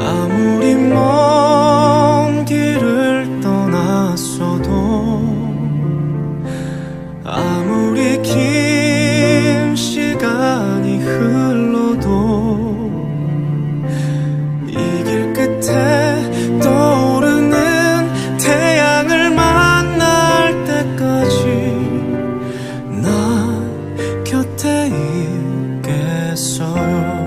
아무리 먼 길을 떠났어도 아무리 긴 시간이 흘러도 이 길 끝에 떠오르는 태양을 만날 때까지 난 곁에 있겠어요.